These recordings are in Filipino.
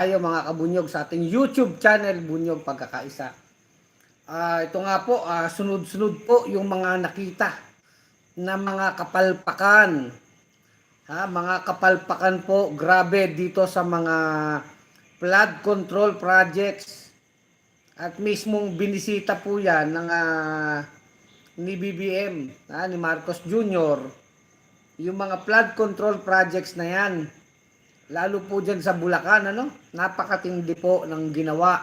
tayo mga kabunyog sa ating YouTube channel Bunyog Pagkakaisa. Ah, ito nga po, ah, sunod-sunod po yung mga nakita na mga kapalpakan. Ha, mga kapalpakan po, grabe dito sa mga flood control projects. At mismong binisita po yan ng ah, ni BBM, ha, ni Marcos Jr. Yung mga flood control projects na yan. Lalo po dyan sa Bulacan, ano? Napakatindi po ng ginawa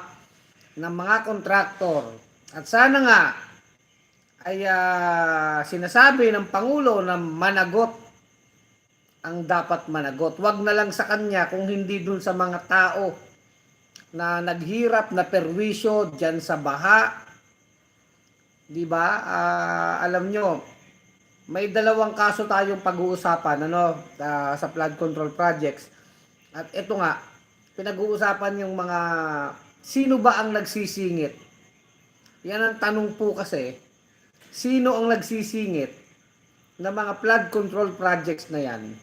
ng mga kontraktor. At sana nga ay ah, sinasabi ng Pangulo na managot ang dapat managot. Wag na lang sa kanya kung hindi dun sa mga tao na naghirap na perwisyo dyan sa baha. 'Di ba? Ah, alam nyo, may dalawang kaso tayong pag-uusapan ano ah, sa flood control projects. At ito nga, pinag-uusapan yung mga sino ba ang nagsisingit? Yan ang tanong po kasi, sino ang nagsisingit ng mga flood control projects na yan?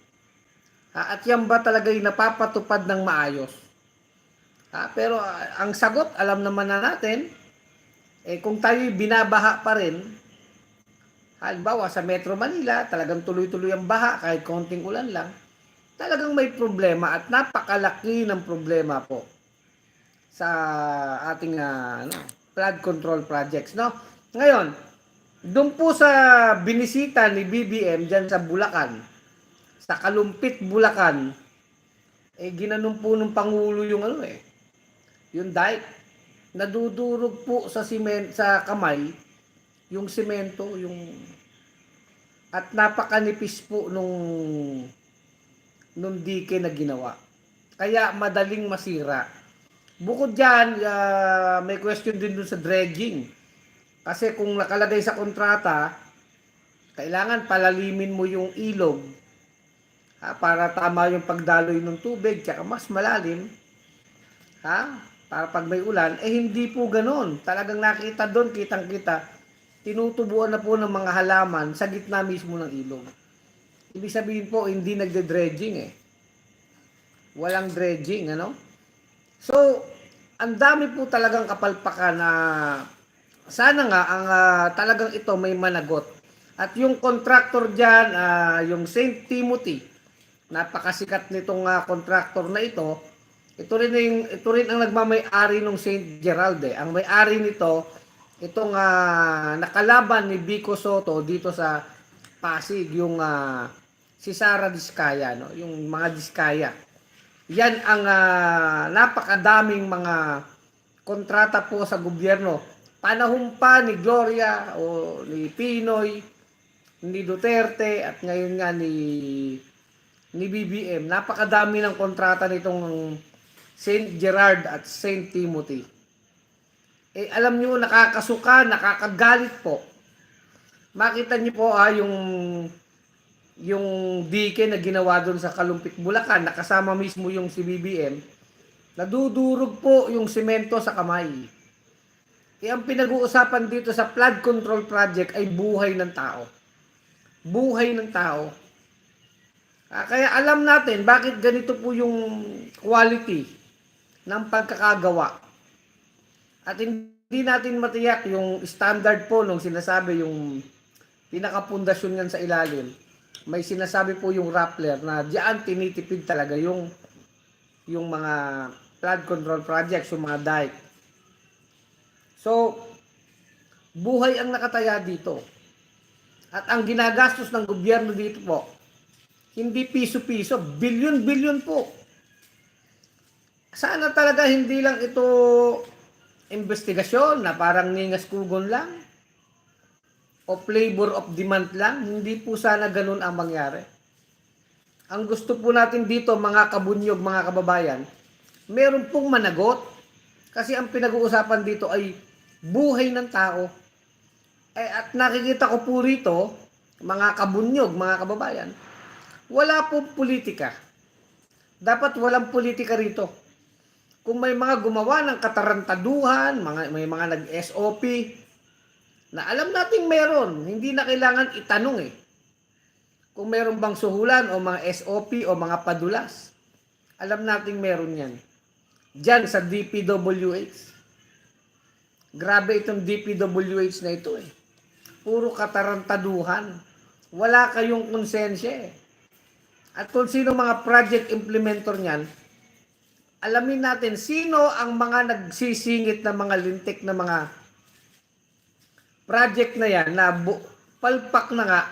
At yan ba talaga yung napapatupad ng maayos? Ha, pero ah, ang sagot, alam naman na natin, eh kung tayo binabaha pa rin, halimbawa sa Metro Manila, talagang tuloy-tuloy ang baha kahit konting ulan lang, talagang may problema at napakalaki ng problema po sa ating ano, flood control projects. No? Ngayon, doon po sa binisita ni BBM dyan sa Bulacan, sa Kalumpit, Bulacan, eh ginanong po ng Pangulo yung ano eh, yung dike. Nadudurog po sa simen, sa kamay, yung semento, yung at napakanipis po nung nung dike na ginawa. Kaya madaling masira. Bukod dyan, ah, may question din dun sa dredging. Kasi kung nakalagay sa kontrata, kailangan palalimin mo yung ilog ha, para tama yung pagdaloy ng tubig, tsaka mas malalim. Ha? Para pag may ulan, eh hindi po ganun. Talagang nakita doon, kitang-kita, tinutubuan na po ng mga halaman sa gitna mismo ng ilog. Ibig sabihin po, hindi nagde-dredging eh. Walang dredging, ano? So, ang dami po talagang kapalpakan na sana nga ang ah, talagang ito may managot. At yung contractor diyan, ah, yung St. Timothy, napakasikat nitong ah, contractor na ito. Ito rin yung ito rin ang nagmamay-ari ng St. Gerald eh. Ang may-ari nito itong ah, nakalaban ni Vico Soto dito sa Pasig, yung ah, si Sara Diskaya, no? Yung mga Diskaya. Yan ang ah, napakadaming mga kontrata po sa gobyerno. Panahon pa ni Gloria o ni Pinoy, ni Duterte at ngayon nga ni ni BBM. Napakadami ng kontrata nitong St. Gerard at St. Timothy. Eh alam niyo nakakasuka, nakakagalit po. Makita niyo po ah yung yung dike na ginawa doon sa Kalumpit Bulacan, nakasama mismo yung si BBM, nadudurog po yung simento sa kamay. Eh, ang pinag-uusapan dito sa flood control project ay buhay ng tao. Buhay ng tao. Ah, kaya alam natin bakit ganito po yung quality ng pagkakagawa. At hindi natin matiyak yung standard po nung sinasabi yung pinakapundasyon yan sa ilalim may sinasabi po yung Rappler na diyan tinitipid talaga yung yung mga flood control projects, yung mga dike. So, buhay ang nakataya dito. At ang ginagastos ng gobyerno dito po, hindi piso-piso, bilyon-bilyon po. Sana talaga hindi lang ito investigasyon na parang ningas kugon lang o flavor of month lang, hindi po sana ganun ang mangyari. Ang gusto po natin dito, mga kabunyog, mga kababayan, meron pong managot. Kasi ang pinag-uusapan dito ay buhay ng tao. Eh, at nakikita ko po rito, mga kabunyog, mga kababayan, wala pong politika. Dapat walang politika rito. Kung may mga gumawa ng katarantaduhan, mga, may mga nag-SOP, na alam nating meron, hindi na kailangan itanong eh. Kung meron bang suhulan o mga SOP o mga padulas. Alam nating meron yan. Diyan sa DPWH. Grabe itong DPWH na ito eh. Puro katarantaduhan. Wala kayong konsensya eh. At kung sino mga project implementer niyan, alamin natin sino ang mga nagsisingit na mga lintik na mga project na yan na bu- palpak na nga.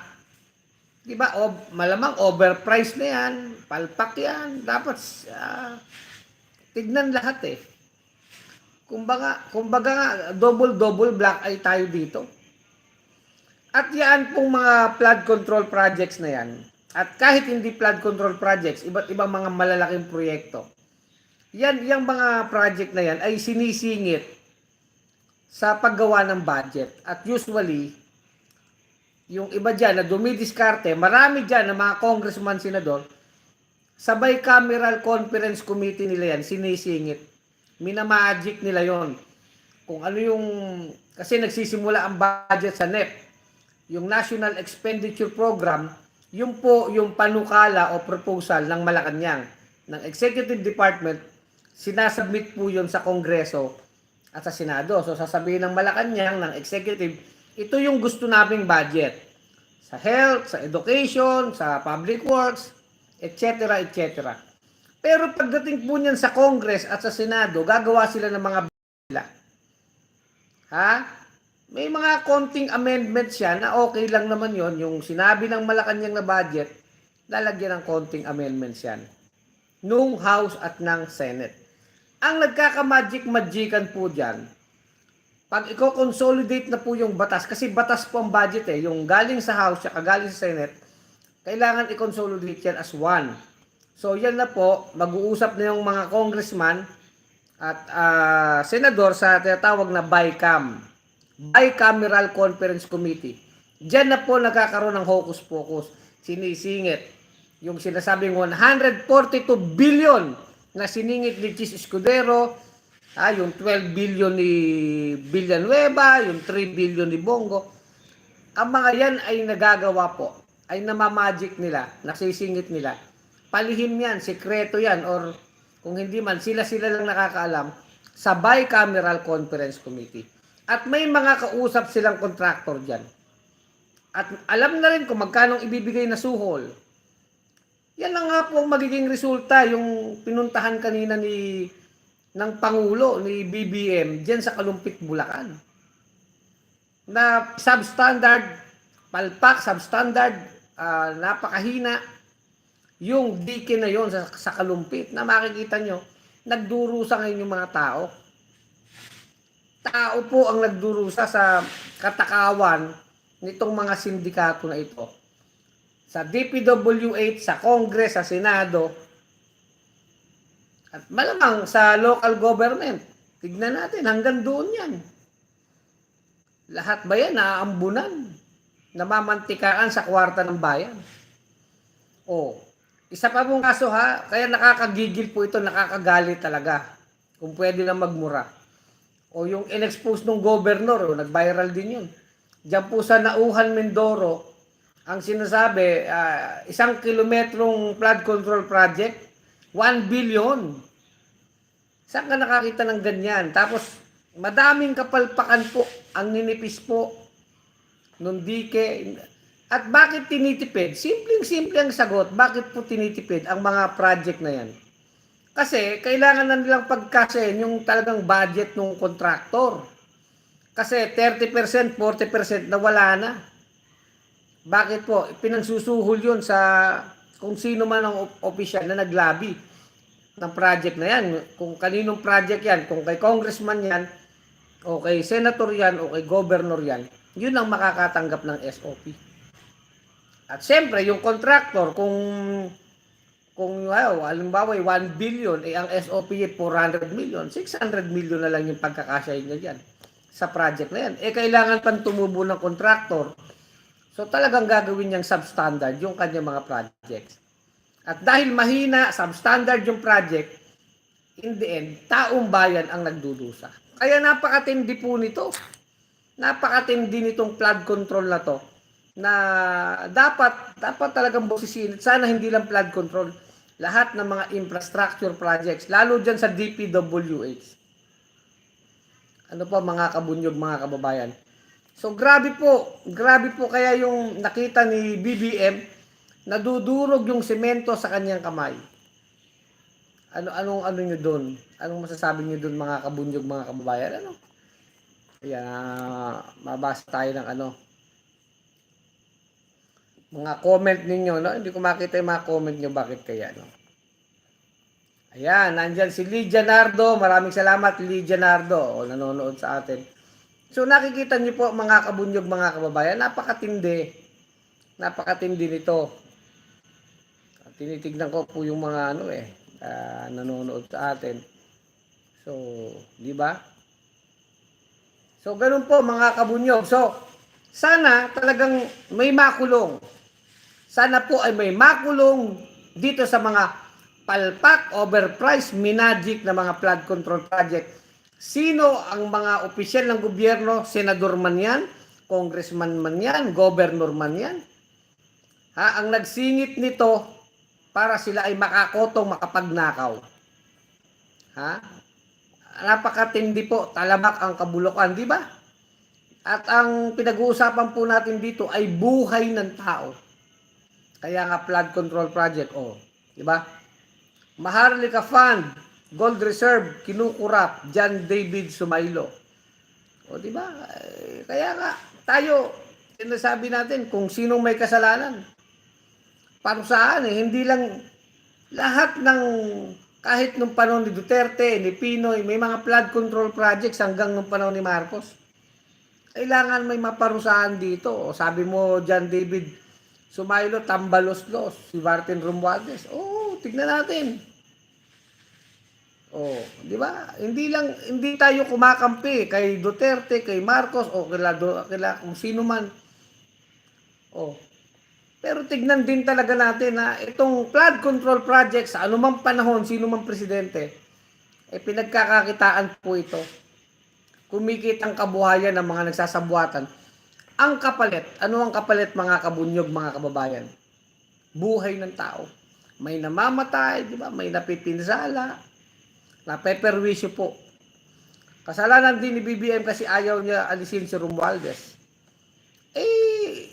Di ba? O, malamang overpriced na yan. Palpak yan. Dapat ah, tignan lahat eh. Kumbaga, kumbaga nga, double-double black eye tayo dito. At yan pong mga flood control projects na yan. At kahit hindi flood control projects, iba't ibang mga malalaking proyekto. Yan, yung mga project na yan ay sinisingit sa paggawa ng budget. At usually, yung iba dyan na dumidiskarte, marami dyan na mga congressman, senador, sabay cameral conference committee nila yan, sinisingit. Minamagic nila yon Kung ano yung, kasi nagsisimula ang budget sa NEP, yung National Expenditure Program, yung po yung panukala o proposal ng Malacanang, ng Executive Department, sinasubmit po yun sa Kongreso at sa Senado. So sasabihin ng Malacanang, ng Executive, ito yung gusto naming budget. Sa health, sa education, sa public works, etc. etc. Pero pagdating po niyan sa Congress at sa Senado, gagawa sila ng mga bila. Ha? May mga konting amendments siya na okay lang naman yon Yung sinabi ng Malacanang na budget, lalagyan ng konting amendments yan. Nung House at ng Senate. Ang nagkakamagic-magican po dyan, pag i-consolidate na po yung batas, kasi batas po ang budget eh, yung galing sa House at galing sa Senate, kailangan i-consolidate yan as one. So yan na po, mag-uusap na yung mga congressman at ah, senador sa tinatawag na BICAM, Bicameral Conference Committee. Diyan na po nagkakaroon ng hocus-pocus, sinisingit. Yung sinasabing 142 billion na siningit ni Chis Escudero, ah, yung 12 billion ni Villanueva, yung 3 billion ni Bongo. Ang mga yan ay nagagawa po, ay namamagic nila, nasisingit nila. Palihim yan, sekreto yan, or kung hindi man, sila-sila lang nakakaalam sa Bicameral Conference Committee. At may mga kausap silang contractor dyan. At alam na rin kung magkano ibibigay na suhol. Yan na nga po ang magiging resulta, yung pinuntahan kanina ni ng Pangulo, ni BBM, dyan sa Kalumpit, Bulacan. Na substandard, palpak, substandard, ah, napakahina, yung dike na yon sa, sa Kalumpit na makikita nyo, nagdurusa ngayon yung mga tao. Tao po ang nagdurusa sa katakawan nitong mga sindikato na ito. Sa DPWH, sa Congress, sa Senado, at malamang sa local government. Tignan natin, hanggang doon yan. Lahat ba yan naaambunan? Namamantikaan sa kwarta ng bayan? O, isa pa pong kaso ha, kaya nakakagigil po ito, nakakagalit talaga. Kung pwede na magmura. O yung in-expose ng governor, o, nag-viral din yun. Diyan po sa Nauhan, Mindoro, ang sinasabi, ah, isang kilometrong flood control project, 1 billion. Saan ka nakakita ng ganyan? Tapos, madaming kapalpakan po ang ninipis po nung dike. At bakit tinitipid? Simpleng-simple ang sagot. Bakit po tinitipid ang mga project na yan? Kasi kailangan na nilang pagkasin yung talagang budget ng kontraktor. Kasi 30%, 40% na wala na. Bakit po? Pinansusuhol yun sa kung sino man ang opisyal na naglabi ng project na yan. Kung kaninong project yan, kung kay congressman yan, o kay senator yan, o kay governor yan, yun ang makakatanggap ng SOP. At siyempre, yung contractor, kung kung wow, halimbawa 1 billion, eh ang SOP ay 400 million, 600 million na lang yung pagkakasya niya dyan sa project na yan. Eh kailangan pang tumubo ng contractor. So talagang gagawin niyang substandard yung kanyang mga projects. At dahil mahina, substandard yung project, in the end, taong bayan ang nagdudusa. Kaya napakatindi po nito. Napakatindi nitong flood control na to na dapat dapat talagang bosisin. Sana hindi lang flood control. lahat ng mga infrastructure projects, lalo dyan sa DPWH. Ano po mga kabunyog, mga kababayan? So grabe po, grabe po kaya yung nakita ni BBM, nadudurog yung semento sa kanyang kamay. Ano anong ano niyo doon? Anong masasabi niyo doon mga kabunyog, mga kababayan? Ano? Ayan, ah, mabasa tayo ng ano. Mga comment ninyo, no? Hindi ko makita yung mga comment niyo, bakit kaya, no? Ayan, nandyan si Lydia Nardo. Maraming salamat, Lydia Nardo. O, nanonood sa atin. So, nakikita niyo po, mga kabunyog, mga kababayan, napakatindi. Napakatindi nito. Tinitignan ko po yung mga ano eh, ah, nanonood sa atin. So, di ba? So, ganun po mga kabunyog. So, sana talagang may makulong. Sana po ay may makulong dito sa mga palpak, overpriced, minagic na mga flood control project. Sino ang mga opisyal ng gobyerno, senador man yan, congressman man yan, governor man yan, ha, ang nagsingit nito para sila ay makakotong makapagnakaw. Ha? Napakatindi po, talamak ang kabulukan, di ba? At ang pinag-uusapan po natin dito ay buhay ng tao. Kaya nga flood control project, oh, di ba? Maharlika Fund, Gold Reserve, kinukurap, John David Sumailo. O, di ba? Eh, kaya nga, tayo, sinasabi natin kung sinong may kasalanan. Parusahan eh, hindi lang lahat ng kahit nung panahon ni Duterte, ni Pinoy, may mga flood control projects hanggang nung panahon ni Marcos. Kailangan may maparusahan dito. O, sabi mo, John David Sumailo, Tambalos-los, si Martin Romualdez. Oo, tignan natin. Oh, di ba? Hindi lang hindi tayo kumakampi kay Duterte, kay Marcos o kila, kila kung sino man. Oh. Pero tignan din talaga natin na itong flood control project sa anumang panahon, sino man presidente, eh pinagkakakitaan po ito. Kumikit ang kabuhayan ng mga nagsasabuatan. Ang kapalit, ano ang kapalit mga kabunyog, mga kababayan? Buhay ng tao. May namamatay, di ba? May napipinsala, napeperwisyo po. Kasalanan din ni BBM kasi ayaw niya alisin si Romualdez. Eh,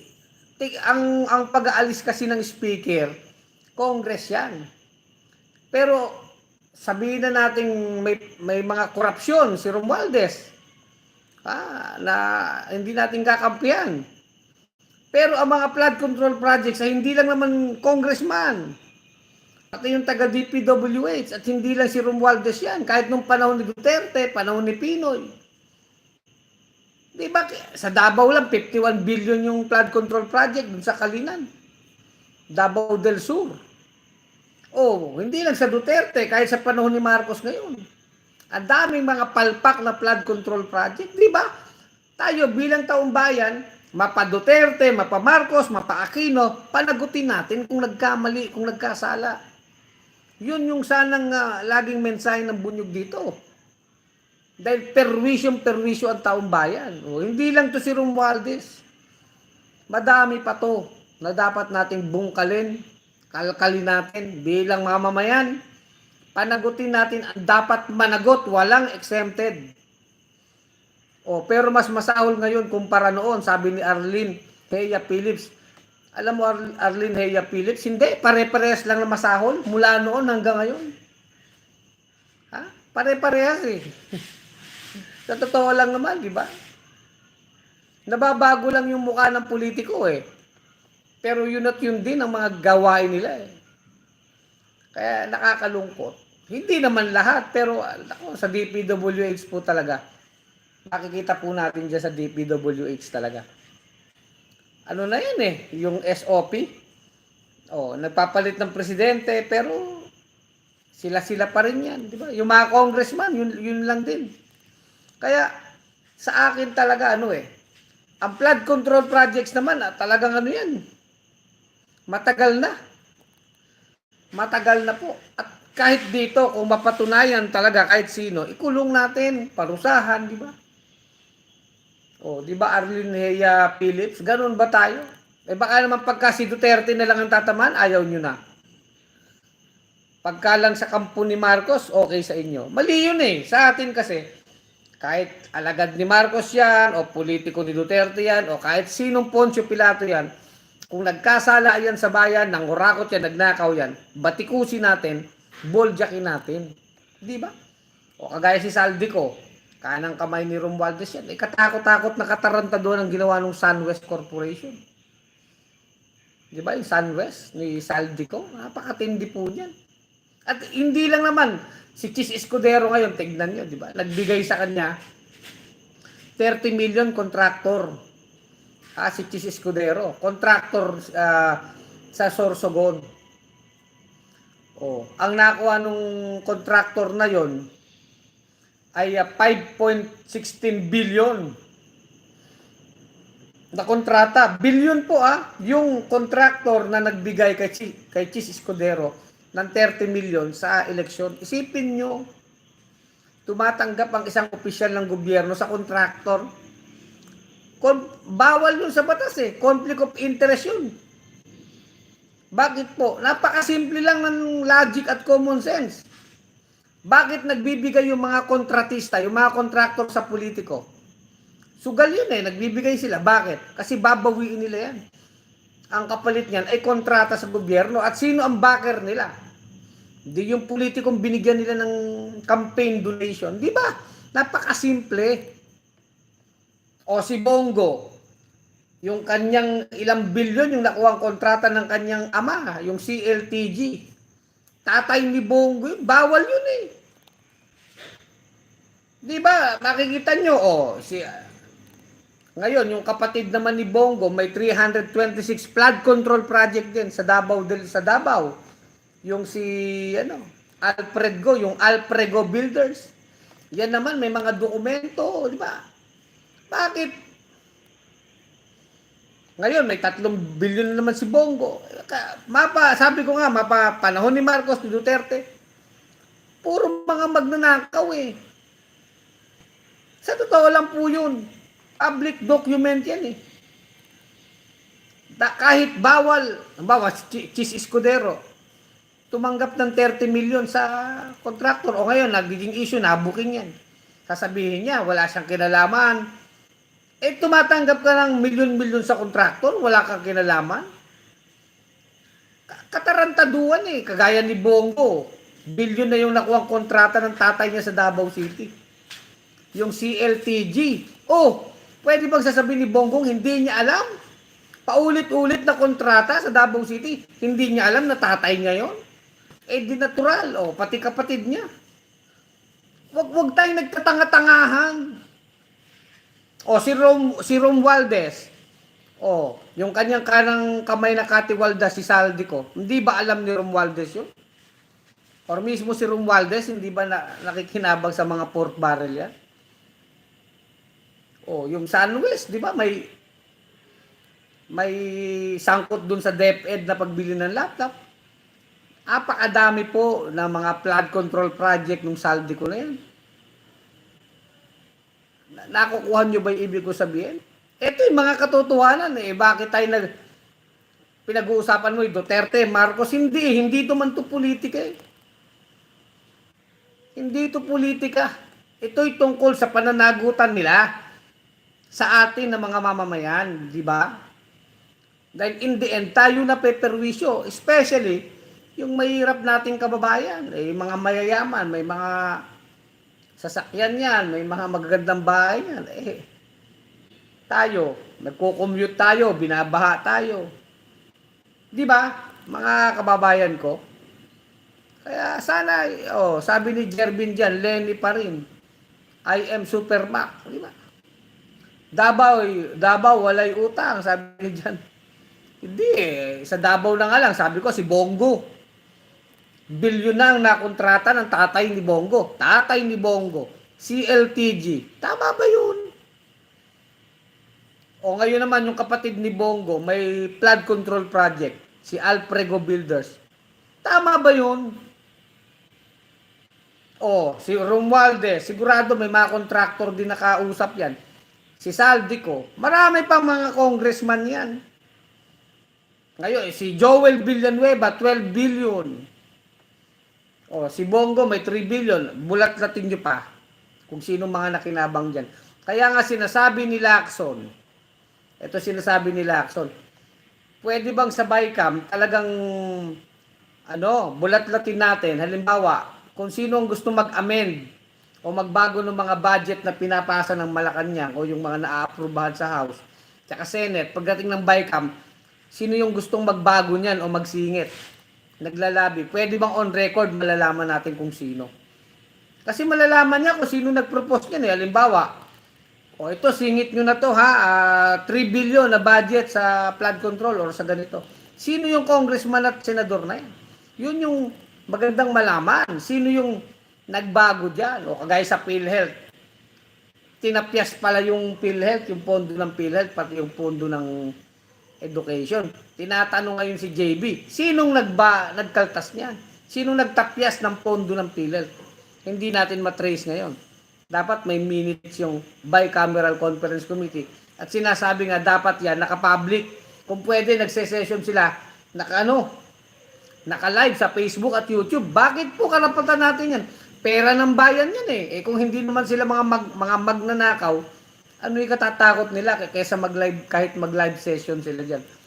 ang, ang pag-aalis kasi ng speaker, Congress yan. Pero sabihin na natin may, may mga korupsyon si Romualdez ah, na hindi natin kakampihan. Pero ang mga flood control projects ay hindi lang naman congressman. Pati yung taga DPWH at hindi lang si Romualdez yan. Kahit nung panahon ni Duterte, panahon ni Pinoy. Di ba? Sa Davao lang, 51 billion yung flood control project dun sa Kalinan. Davao del Sur. Oh, hindi lang sa Duterte, kahit sa panahon ni Marcos ngayon. Ang daming mga palpak na flood control project, di ba? Tayo bilang taong bayan, mapa Duterte, mapa Marcos, mapa Aquino, panagutin natin kung nagkamali, kung nagkasala. Yun yung sanang uh, laging mensahe ng bunyog dito. Dahil perwisyong perwisyo ang taong bayan. O, hindi lang to si Romualdez. Madami pa to na dapat nating bungkalin, kalkalin natin bilang mamamayan. Panagutin natin ang dapat managot, walang exempted. O, pero mas masahol ngayon kumpara noon, sabi ni Arlene Heya Phillips. Alam mo Ar- Arlene Heya Phillips, hindi, pare-parehas lang na masahol mula noon hanggang ngayon. Ha? Pare-parehas eh. Sa totoo lang naman, di ba? Nababago lang yung mukha ng politiko eh. Pero yun at yun din ang mga gawain nila eh. Kaya nakakalungkot. Hindi naman lahat, pero ako, sa DPWH po talaga, makikita po natin dyan sa DPWH talaga. Ano na yan eh, yung SOP. Oh, nagpapalit ng presidente, pero sila-sila pa rin yan, di ba? Yung mga congressman, yun, yun lang din. Kaya, sa akin talaga, ano eh, ang flood control projects naman, ah, talagang ano yan, matagal na. Matagal na po. At kahit dito, kung mapatunayan talaga kahit sino, ikulong natin, parusahan, di ba? O, di ba Arlene Heya Phillips? Ganun ba tayo? Eh baka naman pagka si Duterte na lang ang tatamaan, ayaw nyo na. Pagka lang sa kampo ni Marcos, okay sa inyo. Mali yun eh. Sa atin kasi, kahit alagad ni Marcos yan, o politiko ni Duterte yan, o kahit sinong Poncio Pilato yan, kung nagkasala yan sa bayan, nangurakot yan, nagnakaw yan, batikusin natin, boldyakin natin. Di ba? O kagaya si Saldico, kanang kamay ni Romualdez yan, eh, katakot-takot na katarantado ang ginawa ng SunWest Corporation. Di ba yung SunWest ni Saldico? Napakatindi po niyan. At hindi lang naman, si Chis Escudero ngayon, tignan nyo, di ba? Nagbigay sa kanya 30 million contractor. Ah, si Chis Escudero, contractor ah, sa Sorsogon. Oh, ang nakuha nung contractor na yon ay ah, 5.16 billion na kontrata. Billion po ah, yung contractor na nagbigay kay, Chi, kay Chis Escudero ng 30 million sa eleksyon. Isipin nyo, tumatanggap ang isang opisyal ng gobyerno sa contractor. Kon, bawal yun sa batas eh. Conflict of interest yun. Bakit po? Napakasimple lang ng logic at common sense. Bakit nagbibigay yung mga kontratista, yung mga kontraktor sa politiko? Sugal yun eh, nagbibigay sila. Bakit? Kasi babawiin nila yan. Ang kapalit niyan ay kontrata sa gobyerno. At sino ang backer nila? Hindi yung politikong binigyan nila ng campaign donation. Di ba? Napakasimple. O si Bongo, yung kanyang ilang bilyon yung nakuha ang kontrata ng kanyang ama, yung CLTG. Tatay ni Bongo bawal yun eh. Di ba? Makikita nyo, oh, si, ngayon, yung kapatid naman ni Bongo, may 326 flood control project din sa Davao del sa Davao. Yung si ano, Alfred Go, yung Alprego Builders. Yan naman may mga dokumento, di ba? Bakit? Ngayon, may tatlong bilyon na naman si Bongo. Mapa, sabi ko nga, mapa panahon ni Marcos, ni Duterte, puro mga magnanakaw eh. Sa totoo lang po yun. Public document yan eh. Da, kahit bawal, bawa Chis Escudero, tumanggap ng 30 million sa contractor o ngayon nagiging issue na booking yan. Sasabihin niya, wala siyang kinalaman. Eh, tumatanggap ka ng milyon-milyon sa contractor, wala kang kinalaman. Ka- Katarantaduan eh, kagaya ni Bongo. Bilyon na yung nakuha kontrata ng tatay niya sa Davao City. Yung CLTG. Oh, pwede bang sasabihin ni Bonggong hindi niya alam? Paulit-ulit na kontrata sa Davao City. Hindi niya alam na tatay niya yon. Eh, di natural. Oh, pati kapatid niya. Wag wag tayong nagtatanga-tangahan. O si Rom si Rom Valdez. O, yung kanyang kanang kamay na katiwalda si Saldico. Hindi ba alam ni Rom Valdez yun? Or mismo si Rom Valdez, hindi ba na, nakikinabang sa mga pork barrel yan? O, yung Sunwest, di ba may may sangkot dun sa DepEd na pagbili ng laptop. Apakadami po ng mga flood control project ng Saldico na yan. Na- Nakukuha nyo ba yung ibig ko sabihin? Ito yung mga katotohanan eh. Bakit tayo nag... Pinag-uusapan mo yung Duterte, Marcos, hindi. Hindi ito man to politika eh. Hindi ito politika. Ito'y tungkol sa pananagutan nila sa atin na mga mamamayan, di ba? Dahil in the end, tayo na peperwisyo, especially yung mahirap nating kababayan, eh, mga mayayaman, may mga sasakyan yan, may mga magagandang bahay yan. Eh, tayo, nagko-commute tayo, binabaha tayo. Di ba, mga kababayan ko? Kaya sana, oh, sabi ni Jervin dyan, Lenny pa rin. I am Super Mac. Di ba? Davao, Davao, walay utang, sabi ni dyan. Hindi eh. Sa Davao na nga lang, sabi ko si Bongo. Bilyon na ang nakontrata ng tatay ni Bongo. Tatay ni Bongo. CLTG. Tama ba yun? O ngayon naman yung kapatid ni Bongo, may flood control project. Si Alprego Builders. Tama ba yun? O, si Romualdez, sigurado may mga contractor din nakausap yan. Si Saldico, marami pang mga congressman yan. Ngayon, eh, si Joel Villanueva, 12 billion. O, si Bongo may 3 billion. Bulat natin nyo pa kung sino mga nakinabang dyan. Kaya nga sinasabi ni Lacson, ito sinasabi ni Lacson, pwede bang sa Bicam talagang ano, bulat-latin natin, halimbawa, kung sino ang gusto mag-amend o magbago ng mga budget na pinapasa ng Malacanang o yung mga na-approbahan sa House, tsaka Senate, pagdating ng Bicam, sino yung gustong magbago niyan o magsingit? Naglalabi. Pwede bang on record malalaman natin kung sino? Kasi malalaman niya kung sino nag-propose niyan eh. Halimbawa, o ito, singit nyo na to ha, ah, 3 billion na budget sa flood control or sa ganito. Sino yung congressman at senador na yan? Yun yung magandang malaman. Sino yung nagbago dyan? O kagaya sa PhilHealth. Tinapyas pala yung PhilHealth, yung pondo ng PhilHealth, pati yung pondo ng education. Tinatanong ngayon si JB, sinong nagba, nagkaltas niyan? Sinong nagtapyas ng pondo ng PhilHealth? Hindi natin matrace ngayon. Dapat may minutes yung bicameral conference committee. At sinasabi nga dapat yan naka-public. Kung pwede nagse-session sila naka ano, naka-live sa Facebook at YouTube. Bakit po karapatan natin yan? Pera ng bayan yan eh. Eh kung hindi naman sila mga mag, mga magnanakaw, ano yung katatakot nila kay- kaysa mag-live kahit mag-live session sila diyan.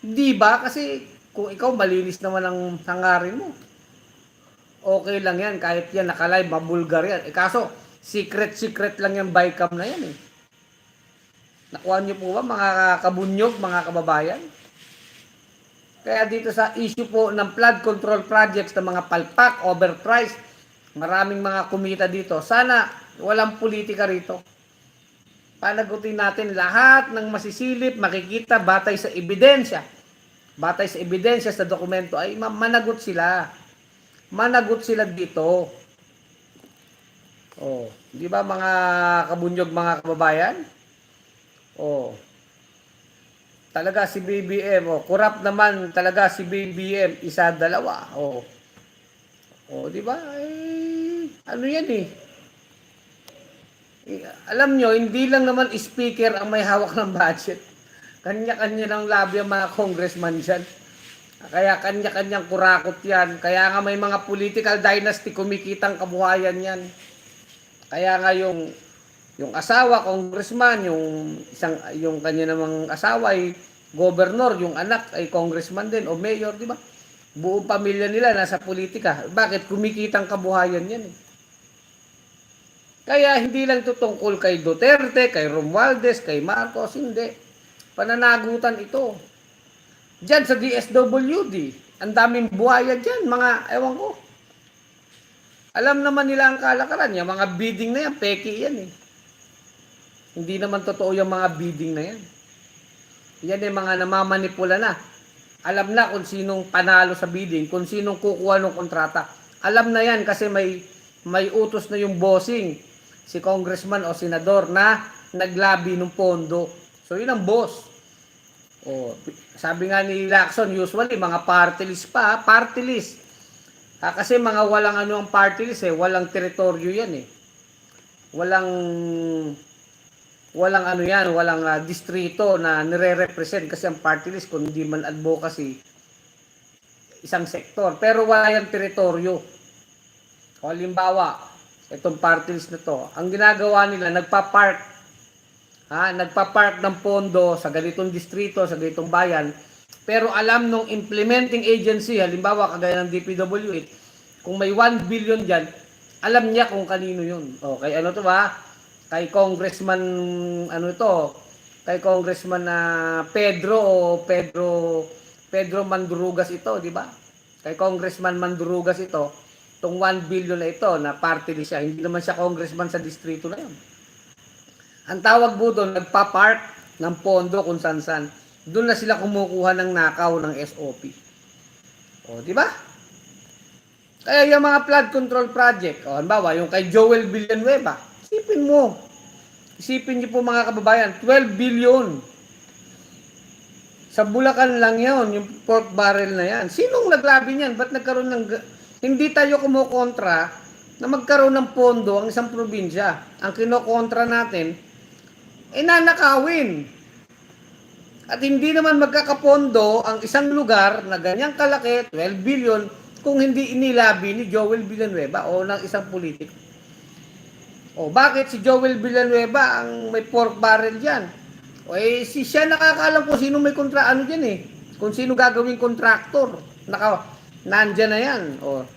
Di ba? Kasi kung ikaw malinis naman ang hangarin mo. Okay lang yan kahit yan naka-live mabulgar yan. Eh kaso secret secret lang yung bycam na yan eh. Nakuha niyo po ba mga kabunyog, mga kababayan? Kaya dito sa issue po ng flood control projects ng mga palpak, overpriced, maraming mga kumita dito. Sana walang politika rito. Panagutin natin lahat ng masisilip, makikita, batay sa ebidensya. Batay sa ebidensya sa dokumento ay ma- managot sila. Managot sila dito. Oh, di ba mga kabunyog, mga kababayan? Oh. Talaga si BBM, oh, kurap naman talaga si BBM, isa dalawa. Oh. Oh, di ba? Eh, ano 'yan eh? Alam nyo, hindi lang naman speaker ang may hawak ng budget. Kanya-kanya ng labi ang mga congressman dyan. Kaya kanya-kanyang kurakot yan. Kaya nga may mga political dynasty kumikitang kabuhayan yan. Kaya nga yung yung asawa, congressman, yung isang yung kanya namang asawa ay governor, yung anak ay congressman din o mayor, di ba? Buong pamilya nila nasa politika. Bakit kumikitang kabuhayan yan eh? Kaya hindi lang ito tungkol kay Duterte, kay Romualdez, kay Marcos, hindi. Pananagutan ito. Diyan sa DSWD, ang daming buhaya diyan, mga, ewan ko. Alam naman nila ang kalakaran, yung mga bidding na yan, peki yan eh. Hindi naman totoo yung mga bidding na yan. Yan yung mga namamanipula na. Alam na kung sinong panalo sa bidding, kung sinong kukuha ng kontrata. Alam na yan kasi may may utos na yung bossing, si congressman o senador na naglabi ng pondo. So yun ang boss. O, sabi nga ni Lacson, usually mga party list pa, party list. Ah, kasi mga walang ano ang party list eh, walang teritoryo yan eh. Walang walang ano yan, walang ah, distrito na nire-represent kasi ang party list kung hindi man advocacy isang sektor. Pero wala yung teritoryo. Halimbawa, itong party list na to, ang ginagawa nila, nagpa-park, ha, nagpa-park ng pondo sa ganitong distrito, sa ganitong bayan, pero alam nung implementing agency, halimbawa kagaya ng DPWH, kung may 1 billion dyan, alam niya kung kanino yun. O, kay ano to ba? Kay Congressman, ano ito, kay Congressman na Pedro o Pedro, Pedro Mandurugas ito, di ba? Kay Congressman Mandurugas ito, itong 1 billion na ito, na party list siya, hindi naman siya congressman sa distrito na yun. Ang tawag po doon, nagpa-park ng pondo kung san-san. Doon na sila kumukuha ng nakaw ng SOP. O, di ba? Kaya yung mga flood control project, o, halimbawa, yung kay Joel Villanueva, isipin mo. Isipin niyo po mga kababayan, 12 billion. Sa Bulacan lang yon yung pork barrel na yan. Sinong naglabi niyan? Ba't nagkaroon ng... Hindi tayo kumukontra na magkaroon ng pondo ang isang probinsya. Ang kinokontra natin, eh nanakawin. At hindi naman magkakapondo ang isang lugar na ganyang kalaki, 12 billion, kung hindi inilabi ni Joel Villanueva o ng isang politiko. O bakit si Joel Villanueva ang may pork barrel diyan? O eh si siya nakakaalam kung sino may kontra ano diyan eh. Kung sino gagawing contractor. Naka nandiyan na yan. O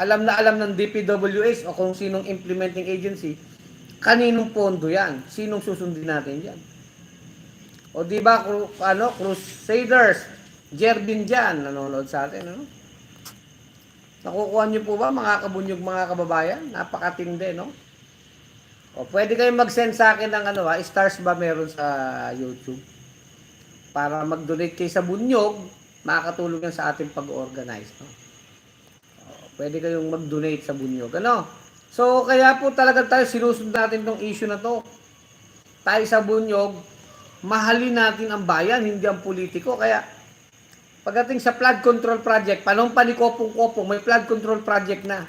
alam na alam ng DPWH o kung sinong implementing agency kaninong pondo yan? Sinong susundin natin diyan? O di ba cru- ano Crusaders Jerbin diyan nanonood sa atin ano? Nakukuha niyo po ba mga kabunyog mga kababayan? Napakatindi no? O pwede kayong mag-send sa akin ng ano ha, stars ba meron sa YouTube? Para mag-donate kayo sa bunyog, makakatulong yan sa ating pag-organize. No? Pwede kayong mag-donate sa bunyog. Ano? So, kaya po talaga tayo sinusunod natin tong issue na to. Tayo sa bunyog, mahalin natin ang bayan, hindi ang politiko. Kaya, pagdating sa flood control project, panong panikopong-kopong, may flood control project na.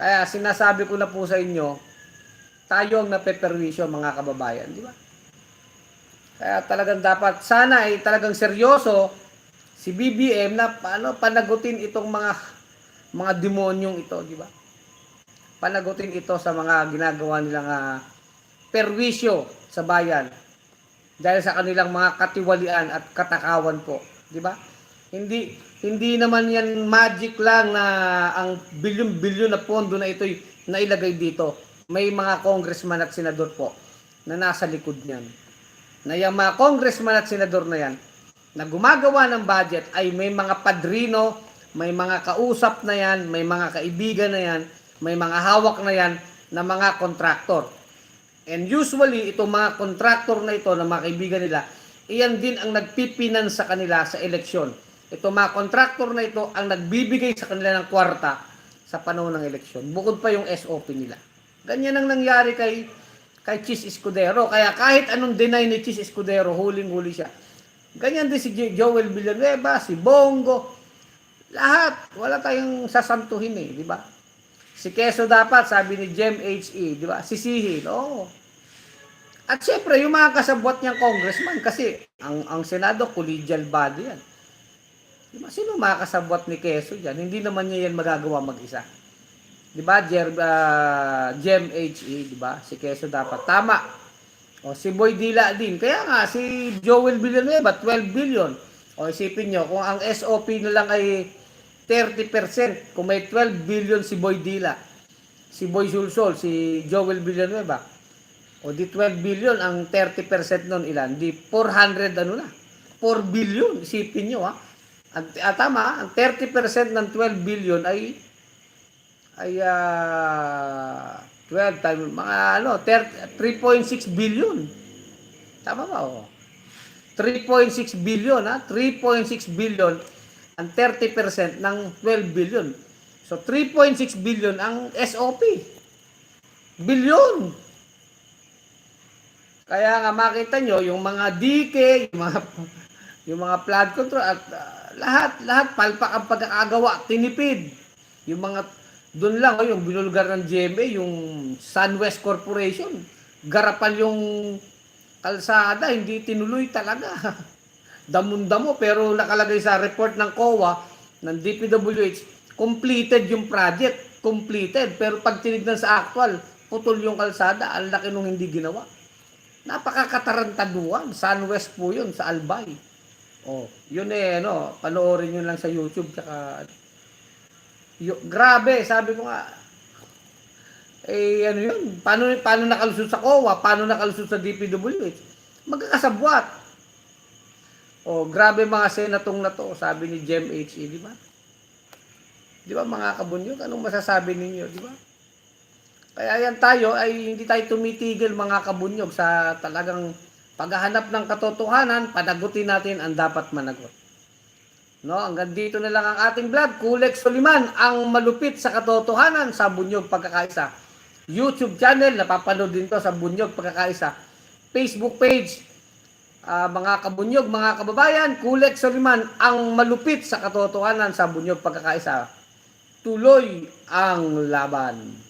Kaya sinasabi ko na po sa inyo, tayo ang napeperwisyo mga kababayan, di ba? Kaya talagang dapat, sana ay talagang seryoso si BBM na paano panagutin itong mga mga demonyong ito, di ba? Panagutin ito sa mga ginagawa nilang uh, perwisyo sa bayan dahil sa kanilang mga katiwalian at katakawan po, di ba? Hindi hindi naman yan magic lang na ang bilyon-bilyon na pondo na ito'y nailagay dito. May mga congressman at senador po na nasa likod niyan. Na yung mga congressman at senador na yan na gumagawa ng budget ay may mga padrino, may mga kausap na yan, may mga kaibigan na yan, may mga hawak na yan na mga kontraktor. And usually, itong mga kontraktor na ito, na mga kaibigan nila, iyan din ang nagpipinan sa kanila sa eleksyon. Itong mga kontraktor na ito ang nagbibigay sa kanila ng kwarta sa panahon ng eleksyon. Bukod pa yung SOP nila. Ganyan ang nangyari kay kay Chis Escudero. Kaya kahit anong deny ni Chis Escudero, huling-huli siya. Ganyan din si Joel Villanueva, si Bongo. Lahat. Wala tayong sasantuhin eh, di ba? Si Keso dapat, sabi ni Jem HE, di ba? Sisihin, oo. At syempre, yung mga kasabwat niyang congressman, kasi ang, ang Senado, collegial body yan. Di ba? Sino mga kasabwat ni Keso dyan? Hindi naman niya yan magagawa mag-isa. Di ba? Jer, uh, Jem HE, di ba? Si Keso dapat. Tama. O, si Boy Dila din. Kaya nga, si Joel Villanueva, 12 billion. O, isipin nyo, kung ang SOP na lang ay 30%, kung may 12 billion si Boy Dila, si Boy Sulsol, si Joel Villanueva, o di 12 billion, ang 30% nun ilan? Di 400 ano na? 4 billion, isipin nyo ha. Ang, ah, tama, ang 30% ng 12 billion ay ay uh, 12 times mga ano 3.6 billion tama ba oh 3.6 billion ha 3.6 billion ang 30% ng 12 billion so 3.6 billion ang SOP billion kaya nga makita nyo yung mga DK yung mga yung mga flood control at uh, lahat lahat palpak ang pagkakagawa tinipid yung mga doon lang, oh, yung binulgar ng GMA, yung SunWest Corporation. Garapan yung kalsada, hindi tinuloy talaga. Damon-damo, pero nakalagay sa report ng COA, ng DPWH, completed yung project. Completed. Pero pag tinignan sa actual, putol yung kalsada, ang laki nung hindi ginawa. Napakakatarantaduan. SunWest po yun, sa Albay. Oh, yun eh, no, panoorin nyo lang sa YouTube, tsaka Yo, grabe, sabi ko nga, eh ano yun, paano, paano nakalusot sa COA, paano nakalusot sa DPWH? Magkakasabwat. O, grabe mga senatong na to, sabi ni Jem HE, di ba? Di ba mga kabunyog, anong masasabi ninyo, di ba? Kaya yan tayo, ay hindi tayo tumitigil mga kabunyog sa talagang paghahanap ng katotohanan, panagutin natin ang dapat managot. No, hanggang dito na lang ang ating vlog. Kulex Soliman, ang malupit sa katotohanan sa Bunyog Pagkakaisa. YouTube channel, napapanood din to sa Bunyog Pagkakaisa. Facebook page, uh, mga kabunyog, mga kababayan, Kulex Soliman, ang malupit sa katotohanan sa Bunyog Pagkakaisa. Tuloy ang laban.